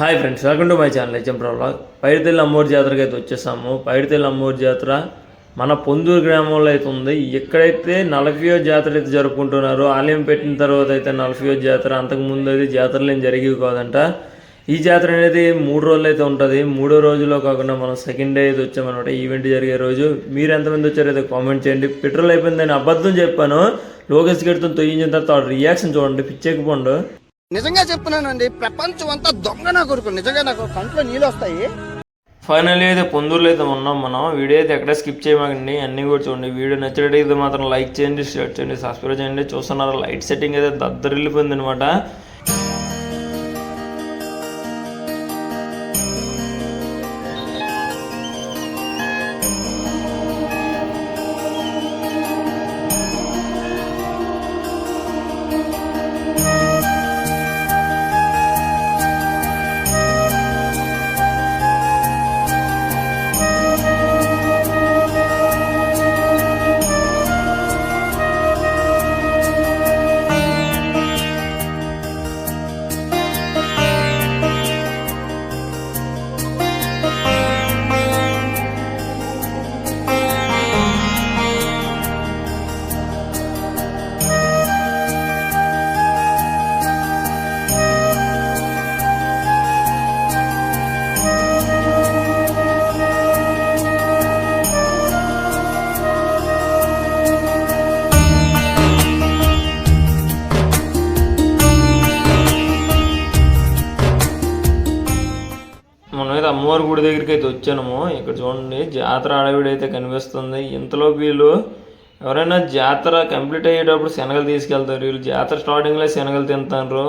Hi friends welcome to my channel HM ప్రభాగ్ Paiditalli అమ్మోరి జాతరకి అయితే వచ్చేసాము. పైడితల్లి అమ్మోరి జాతర మన పొందూరు గ్రామంలో అయితే ఉంది. ఎక్కడైతే నలభయో జాతర అయితే జరుపుకుంటున్నారో ఆలయం పెట్టిన తర్వాత అయితే నలభయో జాతర అంతకు ముందు అయితే జాతరలు ఏం జరిగేవి కాదంట. ఈ జాతర అనేది మూడు రోజులు అయితే ఉంటుంది. మూడో రోజులో కాకుండా మనం సెకండ్ డే అయితే వచ్చామన్నమాట. ఈవెంట్ జరిగే రోజు. మీరు ఎంతమంది వచ్చారో అయితే కామెంట్ చేయండి. పెట్రోల్ అయిపోయిందని అబద్ధం చెప్పాను. లోకేష్ గడితో తొయ్యించిన తర్వాత రియాక్షన్ చూడండి. పిచ్చెక్కిపోండు. నిజంగా చెప్తున్నానండి ప్రపంచం అంతా దొంగ నా కొడుకు నిజంగా నాకు కంట్లో నీళ్ళు వస్తాయి. ఫైనల్ అయితే పొందూరులో అయితే ఉన్నాం మనం. వీడియో అయితే ఎక్కడ స్కిప్ చేయమాకండి. అన్నీ కూడా చూడండి. వీడియో నచ్చినట్టయితే మాత్రం లైక్ చేయండి షేర్ చేయండి సబ్స్క్రైబ్ చేయండి. చూస్తున్నారు లైట్ సెట్టింగ్ అయితే దద్దరిల్లిపోయింది అనమాట అమ్మవారి గుడి దగ్గరికి అయితే వచ్చాము ఇక్కడ చూడండి జాతర అడవిడి అయితే కనిపిస్తుంది. ఇంతలో వీళ్ళు ఎవరైనా జాతర కంప్లీట్ అయ్యేటప్పుడు శనగలు తీసుకెళ్తారు. వీళ్ళు జాతర స్టార్టింగ్లో శనగలు తింటారు.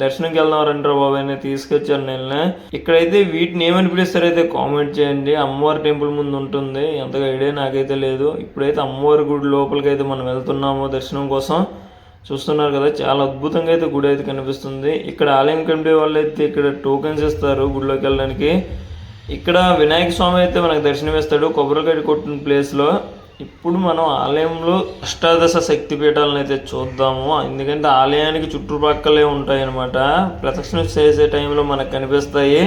దర్శనంకి వెళ్దాం బాబు అని తీసుకొచ్చాను నేను ఇక్కడైతే వీటిని ఏమని పిలుస్తారు అయితే కామెంట్ చేయండి. అమ్మవారి టెంపుల్ ముందు ఉంటుంది. ఎంతగా ఐడియా నాకైతే లేదు. ఇప్పుడైతే అమ్మవారి గుడి లోపలికి అయితే మనం వెళ్తున్నాము దర్శనం కోసం. చూస్తున్నారు కదా చాలా అద్భుతంగా అయితే గుడి అయితే కనిపిస్తుంది. ఇక్కడ ఆలయం కమిటీ వాళ్ళు అయితే ఇక్కడ టోకెన్స్ ఇస్తారు గుడిలోకి వెళ్ళడానికి. ఇక్కడ వినాయక స్వామి అయితే మనకు దర్శనం ఇస్తాడు కొబ్బరికాయ కొట్టిన ప్లేస్లో ఇప్పుడు మనం ఆలయంలో అష్టాదశ శక్తి పీఠాలను అయితే చూద్దాము. ఎందుకంటే ఆలయానికి చుట్టుపక్కలే ఉంటాయి అన్నమాట ప్రదక్షిణ చేసే టైంలో మనకు కనిపిస్తాయి.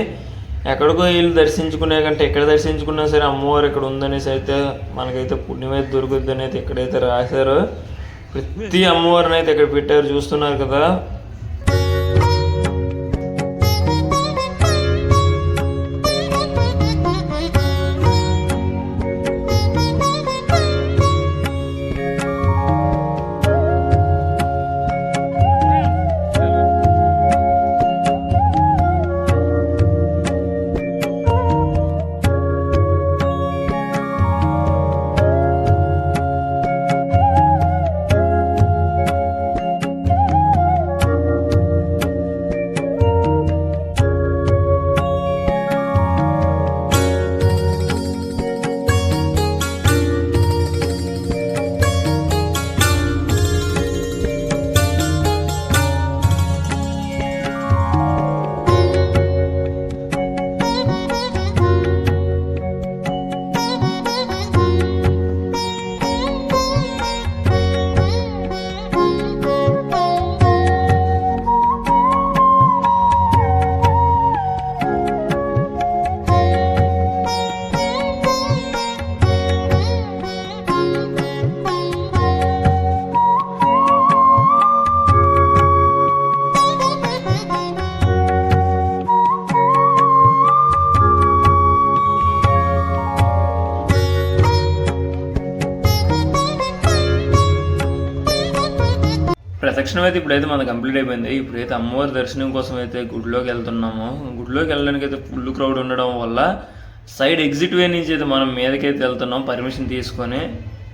ఎక్కడికో వీళ్ళు దర్శించుకునే కంటే ఎక్కడ దర్శించుకున్నా సరే అమ్మవారు ఇక్కడ ఉందనేసి అయితే మనకైతే పుణ్యమైతే దొరుకుద్ది అనేది ఇక్కడైతే రాశారు. ప్రతి అమ్మవారిని అయితే ఇక్కడ పెట్టారు చూస్తున్నారు కదా. ప్రదక్షిణం అయితే ఇప్పుడైతే మనకు కంప్లీట్ అయిపోయింది. ఇప్పుడైతే అమ్మవారి దర్శనం కోసం అయితే గుడిలోకి వెళ్తున్నాము. గుడిలోకి వెళ్ళడానికి అయితే ఫుల్ క్రౌడ్ ఉండడం వల్ల సైడ్ ఎగ్జిట్ వే నుంచి అయితే మనం మీదకైతే వెళ్తున్నాం. పర్మిషన్ తీసుకొని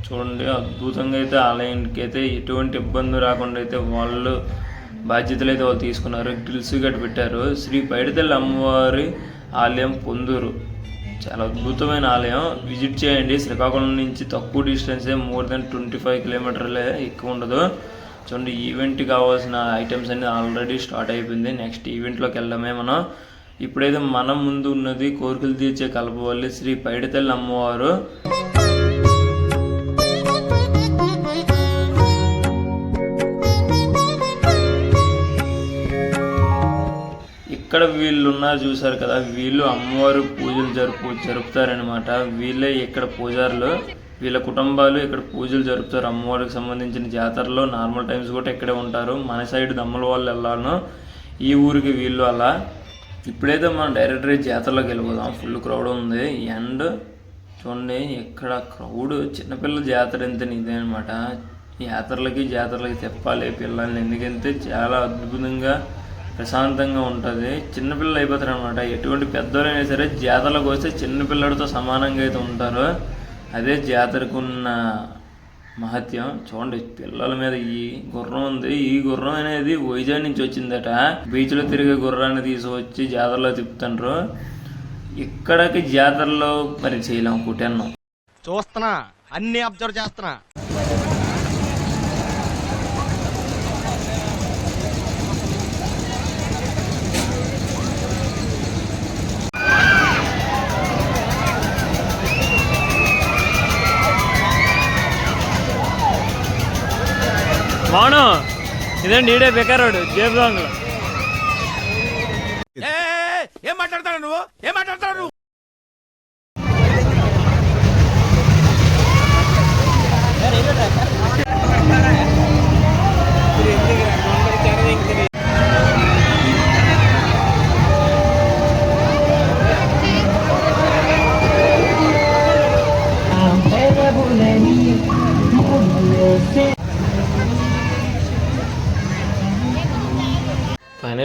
చూడండి అద్భుతంగా అయితే ఆలయానికి అయితే ఎటువంటి ఇబ్బంది రాకుండా అయితే వాళ్ళు బాధ్యతలు అయితే వాళ్ళు తీసుకున్నారు. గ్రిల్స్ గట్టి పెట్టారు. శ్రీ పైడితల్లి అమ్మవారి ఆలయం పొందూరు. చాలా అద్భుతమైన ఆలయం. విజిట్ చేయండి. శ్రీకాకుళం నుంచి తక్కువ డిస్టెన్సే మోర్ దెన్ ట్వంటీ ఫైవ్ కిలోమీటర్లే ఎక్కువ ఉండదు. చూడండి ఈవెంట్ కావాల్సిన ఐటమ్స్ అనేది ఆల్రెడీ స్టార్ట్ అయిపోయింది. నెక్స్ట్ ఈవెంట్లోకి వెళ్ళడమే మనం. ఇప్పుడైతే మనం ముందు ఉన్నది కోరికలు తీర్చే కలపవల్లి శ్రీ పైడితల్లి అమ్మవారు. ఇక్కడ ఇక్కడ వీళ్ళు ఉన్నారు చూసారు కదా వీళ్ళు అమ్మవారు పూజలు జరుపు జరుపుతారనమాట వీళ్ళే ఇక్కడ పూజారులు. వీళ్ళ కుటుంబాలు ఇక్కడ పూజలు జరుపుతారు. అమ్మవారికి సంబంధించిన జాతరలో నార్మల్ టైమ్స్ కూడా ఇక్కడే ఉంటారు. మన సైడ్ దమ్మల వాళ్ళు వెళ్ళాను ఈ ఊరికి వీళ్ళు అలా. ఇప్పుడైతే మనం డైరెక్ట్ జాతరలోకి వెళ్ళిపోదాం. ఫుల్ క్రౌడ్ ఉంది. అండ్ చూడండి ఇక్కడ క్రౌడ్? చిన్నపిల్లల జాతర ఎంత ఇదే అనమాట జాతరలకి జాతరలకి తెప్పాలి పిల్లల్ని. ఎందుకంటే చాలా అద్భుతంగా ప్రశాంతంగా ఉంటుంది. చిన్నపిల్లలు అయిపోతారు అనమాట ఎటువంటి పెద్దోళ్ళైనా సరే జాతరలకు వస్తే చిన్నపిల్లడితో సమానంగా అయితే ఉంటారు. అదే జాతరకున్న మహత్యం. చూడండి పిల్లల మీద ఈ గుర్రం ఉంది. ఈ గుర్రం అనేది వైజాగ్ నుంచి వచ్చిందట. బీచ్లో తిరిగే గుర్రాన్ని తీసుకొచ్చి జాతరలో తిప్పుతుండ్రు. ఇక్కడికి జాతరలో మరి చేయలేం కుటన్నం చూస్తున్నా అన్ని అబ్జర్వ్ చేస్తున్నా. మౌను ఇదే నీడే బెకారోడు జేబు దొంగలు ఏం మాట్లాడతాడు నువ్వు? ఏం మాట్లాడతాడు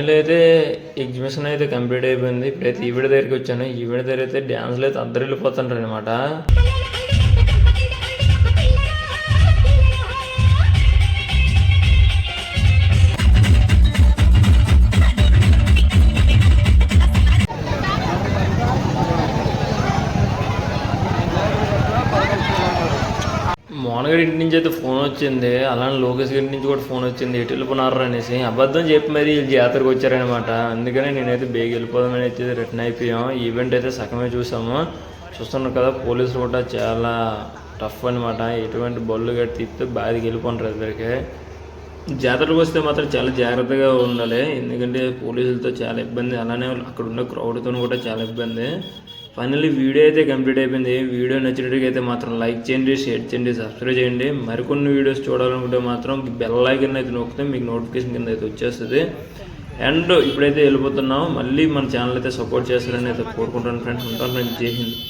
ఫైనల్ అయితే ఎగ్జిబిషన్ అయితే కంప్లీట్ అయిపోయింది. ఇప్పుడైతే ఈవిడ దగ్గరికి వచ్చాను. ఈవిడ దగ్గర అయితే డ్యాన్స్లు అయితే అందరు వెళ్ళిపోతుంటారు అనమాట మోహన్గడ్ ఇంటి నుంచి అయితే ఫోన్ వచ్చింది. అలానే లోకేష్ గారి నుంచి కూడా ఫోన్ వచ్చింది. ఎటు వెళ్ళిపోనారు అనేసి. అబద్ధం చెప్పి మరి వీళ్ళు జాతరకు వచ్చారనమాట. అందుకనే నేనైతే బేగి వెళ్ళిపోదామని అయితే రిటర్న్ అయిపోయాం. ఈవెంట్ అయితే సగమే చూసాము. చూస్తున్నాం కదా పోలీసులు కూడా చాలా టఫ్ అనమాట ఎటువంటి బళ్ళు గట్టి తిప్పితే బాధకి వెళ్ళిపోంటారు ఇద్దరికి. జాతరకు వస్తే మాత్రం చాలా జాగ్రత్తగా ఉండాలి. ఎందుకంటే పోలీసులతో చాలా ఇబ్బంది. అలానే అక్కడ ఉన్న క్రౌడ్తో కూడా చాలా ఇబ్బంది. ఫైనల్లీ వీడియో అయితే కంప్లీట్ అయిపోయింది. వీడియో నచ్చినట్టుగా అయితే మాత్రం లైక్ చేయండి షేర్ చేయండి సబ్స్క్రైబ్ చేయండి. మరికొన్ని వీడియోస్ చూడాలనుకుంటే మాత్రం బెల్ ఐకన్ అయితే నొక్కితే మీకు నోటిఫికేషన్ కింద అయితే వచ్చేస్తుంది. అండ్ ఇప్పుడైతే వెళ్ళిపోతున్నాం. మళ్ళీ మన ఛానల్ అయితే సపోర్ట్ చేస్తారని అయితే కోరుకుంటాను ఫ్రెండ్స్ ఉంటాను ఫ్రెండ్స్ జై హింద్.